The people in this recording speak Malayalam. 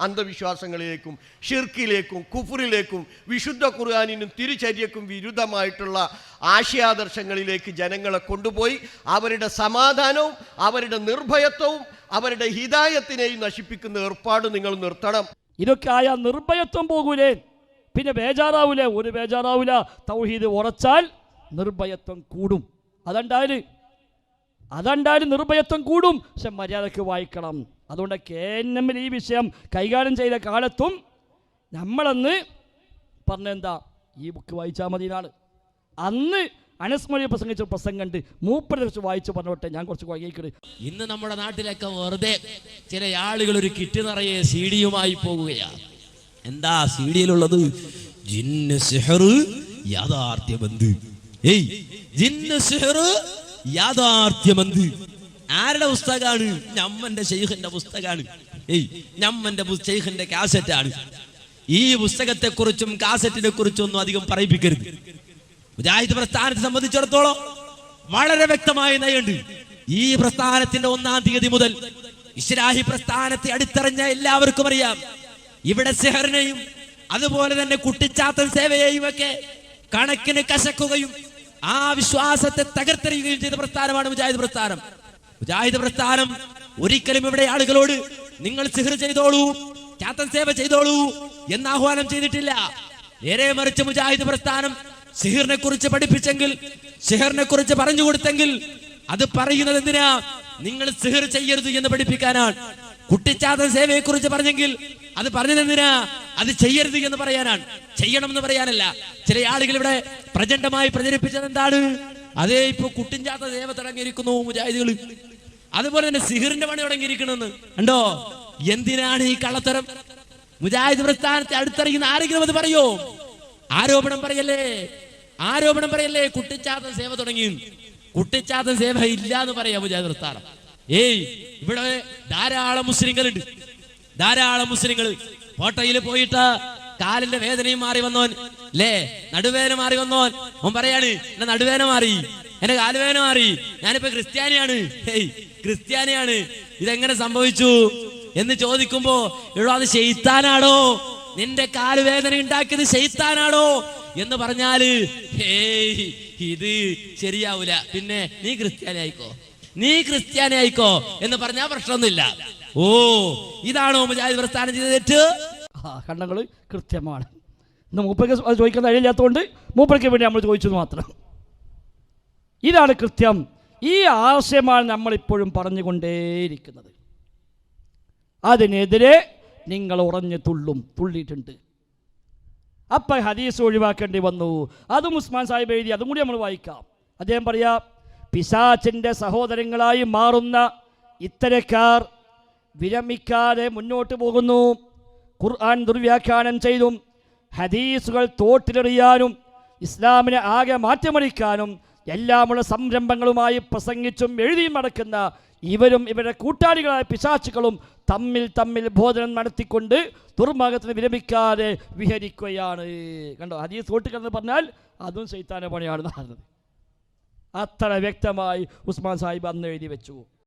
അന്ധവിശ്വാസങ്ങളിലേക്കും ഷിർക്കിലേക്കും കുഫറിലേക്കും വിശുദ്ധ ഖുർആാനിനും തിരുചര്യക്കും വിരുദ്ധമായിട്ടുള്ള ആശയാദർശങ്ങളിലേക്ക് ജനങ്ങളെ കൊണ്ടുപോയി അവരുടെ സമാധാനവും അവരുടെ നിർഭയത്വവും അവരുടെ ഹിതായത്തിനെയും നശിപ്പിക്കുന്ന ഏർപ്പാട് നിങ്ങൾ നിർത്തണം. ഇതൊക്കെ ആയ നിർഭയത്വം പോകൂലേ. പിന്നെ ബേജാറാവൂലേ? ഒരു ബേജാറാവൂല. തൗഹീദ് ഉറച്ചാൽ നിർഭയത്വം കൂടും. അതുണ്ടായാൽ അതുണ്ടായാലും നിർഭയത്വം കൂടും. പക്ഷെ മര്യാദയ്ക്ക് വായിക്കണം. അതുകൊണ്ട് കെ എൻ ഈ വിഷയം കൈകാര്യം ചെയ്ത കാലത്തും നമ്മളന്ന് പറഞ്ഞെന്താ ഈ ബുക്ക് വായിച്ചാൽ മതി എന്നാണ്. അന്ന് അനസ്മരി പ്രസംഗിച്ച പ്രസംഗം കണ്ട് മൂപ്പരെ കുറിച്ച് വായിച്ച് പറഞ്ഞോട്ടെ ഞാൻ കുറച്ച് വൈകിക്കട് ഇന്ന് നമ്മുടെ നാട്ടിലൊക്കെ വെറുതെ ചില ആളുകൾ ഒരു കിറ്റ് നിറയെ സി ഡിയുമായി പോകുകയാണ് എന്താ സി ഡിയിലുള്ളത് ജിന്ന് സിഹറ് ഏയ് ആരുടെ പുസ്തകമാണ്? ഞമ്മന്റെ ഷെയ്ഖിന്റെ പുസ്തകമാണ്. ഏയ് ഞമ്മന്റെ ഷെയ്ഖിന്റെ കാസറ്റാണ്. ഈ പുസ്തകത്തെ കുറിച്ചും കാസറ്റിനെ കുറിച്ചും ഒന്നും അധികം പറയിപ്പിക്കരുത്. മുജാഹിദ് പ്രസ്ഥാനത്തെ സംബന്ധിച്ചിടത്തോളം വളരെ വ്യക്തമായ നയുണ്ട് ഈ പ്രസ്ഥാനത്തിന്റെ ഒന്നാം തീയതി മുതൽ ഇസ്ലാഹി പ്രസ്ഥാനത്തെ അടുത്തറിഞ്ഞ എല്ലാവർക്കും അറിയാം. ഇവിടെ സെഹറിനെയും അതുപോലെ തന്നെ കുട്ടിച്ചാത്തൻ സേവയെയും ഒക്കെ കണക്കിന് കശക്കുകയും ആ വിശ്വാസത്തെ തകർത്തെറിയുകയും ചെയ്ത പ്രസ്ഥാനമാണ് മുജാഹിദ് പ്രസ്ഥാനം. മുജാഹിദ് പ്രസ്ഥാനം ഒരിക്കലും ഇവിടെ ആളുകളോട് നിങ്ങൾ സിഹർ ചെയ്തോളൂ ചാത്തൻ സേവ ചെയ്തോളൂ എന്ന് ആഹ്വാനം ചെയ്തിട്ടില്ല. നേരെ മറിച്ച് മുജാഹിദ് പ്രസ്ഥാനം സിഹിറിനെ കുറിച്ച് പഠിപ്പിച്ചെങ്കിൽ സിഹറിനെ കുറിച്ച് പറഞ്ഞു കൊടുത്തെങ്കിൽ അത് പറയുന്നത് എന്തിനാ? നിങ്ങൾ സിഹിർ ചെയ്യരുത് എന്ന് പഠിപ്പിക്കാനാണ്. കുട്ടിച്ചാത്തൻ സേവയെ കുറിച്ച് പറഞ്ഞെങ്കിൽ അത് പറഞ്ഞത് എന്തിനാ? അത് ചെയ്യരുത് എന്ന് പറയാനാണ്. ചെയ്യണം എന്ന് പറയാനല്ല. ചില ആളുകൾ ഇവിടെ പ്രചണ്ഡമായി പ്രചരിപ്പിച്ചത് എന്താണ്? അതേ ഇപ്പൊ കുട്ടിഞ്ചാത്ത ദേവത തുടങ്ങിയിരിക്കുന്നു മുജാഹിദികൾ അതുപോലെ തന്നെ സിഹിറിന്റെ പണി തുടങ്ങിയിരിക്കണമെന്ന് ഉണ്ടോ എന്തിനാണ് ഈ കള്ളത്തരം? മുജാഹിദ് പ്രസ്ഥാനത്തെ അടുത്തറിയുന്ന ആരെങ്കിലും അത് പറയോ? ആരോപണം പറയല്ലേ? ആരോപണം പറയല്ലേ? കുട്ടിച്ചാത്തൻ സേവ തുടങ്ങി. കുട്ടിച്ചാത്തൻ സേവ ഇല്ല എന്ന് പറയാ മുജാഹിദ് പ്രസ്ഥാനം. ഏയ് ഇവിടെ ധാരാളം മുസ്ലിങ്ങളുണ്ട്. ധാരാളം മുസ്ലിങ്ങൾ കോട്ടയിൽ പോയിട്ട് കാലിന്റെ വേദനയും മാറി വന്നോൻ. ലേ നടുവേദന മാറി വന്നോൻ. ഓൻ പറയാണ് എന്റെ നടുവേദന മാറി. എന്റെ കാലുവേദന മാറി. ഞാനിപ്പോ ക്രിസ്ത്യാനിയാണ്. ഹേയ് ക്രിസ്ത്യാനിയാണ്. ഇതെങ്ങനെ സംഭവിച്ചു? എന്ന് ചോദിക്കുമ്പോ എടോ അത് ചെയ്ത്താനാണോ നിന്റെ കാലുവേദന ഉണ്ടാക്കിയത് ചെയ്ത്താനാണോ എന്ന് പറഞ്ഞാൽ ഹേയ് ഇത് ശരിയാവൂല. പിന്നെ നീ ക്രിസ്ത്യാനി ആയിക്കോ. നീ ക്രിസ്ത്യാനി ആയിക്കോ. എന്ന് പറഞ്ഞാൽ പ്രശ്നമൊന്നുമില്ല. ഓ ഇതാണോ മുജാഹിദ് പ്രസ്ഥാനം ചെയ്ത തെറ്റ്? കണ്ണങ്ങൾ കൃത്യമാണ്. ഇന്ന് മൂപ്പയ്ക്ക് അത് ചോദിക്കാൻ കഴിയില്ലാത്തതുകൊണ്ട് മൂപ്പയ്ക്ക് വേണ്ടി നമ്മൾ ചോദിച്ചത് മാത്രം. ഇതാണ് കൃത്യം. ഈ ആശയമാണ് നമ്മളിപ്പോഴും പറഞ്ഞുകൊണ്ടേയിരിക്കുന്നത്. അതിനെതിരെ നിങ്ങൾ ഉറഞ്ഞു തുള്ളും തുള്ളിയിട്ടുണ്ട്. അപ്പം ഹദീസ് ഒഴിവാക്കേണ്ടി വന്നു. അതും ഉസ്മാൻ സാഹിബ് എഴുതി അതും കൂടി നമ്മൾ വായിക്കാം. അദ്ദേഹം പറയാ പിശാച്ചിന്റെ സഹോദരങ്ങളായി മാറുന്ന ഇത്തരക്കാർ വിരമിക്കാതെ മുന്നോട്ട് പോകുന്നു. ഖുർആൻ ദുർവ്യാഖ്യാനം ചെയ്തും ഹദീസുകൾ തോട്ടിലെറിയാനും ഇസ്ലാമിനെ ആകെ മാറ്റിമറിക്കാനും എല്ലാമുള്ള സംരംഭങ്ങളുമായി പ്രസംഗിച്ചും എഴുതിയും നടക്കുന്ന ഇവരും ഇവരുടെ കൂട്ടാളികളായ പിശാച്ചുക്കളും തമ്മിൽ തമ്മിൽ ബോധനം നടത്തിക്കൊണ്ട് ദുർമാർഗത്തിന് വിരമിക്കാതെ വിഹരിക്കുകയാണ്. കണ്ടോ? ഹദീസ് തോട്ടിക്കെന്ന് പറഞ്ഞാൽ അതും ശൈത്താന പണിയാണ് നടന്നത് അത്ര വ്യക്തമായി ഉസ്മാൻ സാഹിബ് അന്ന് എഴുതി വെച്ചു.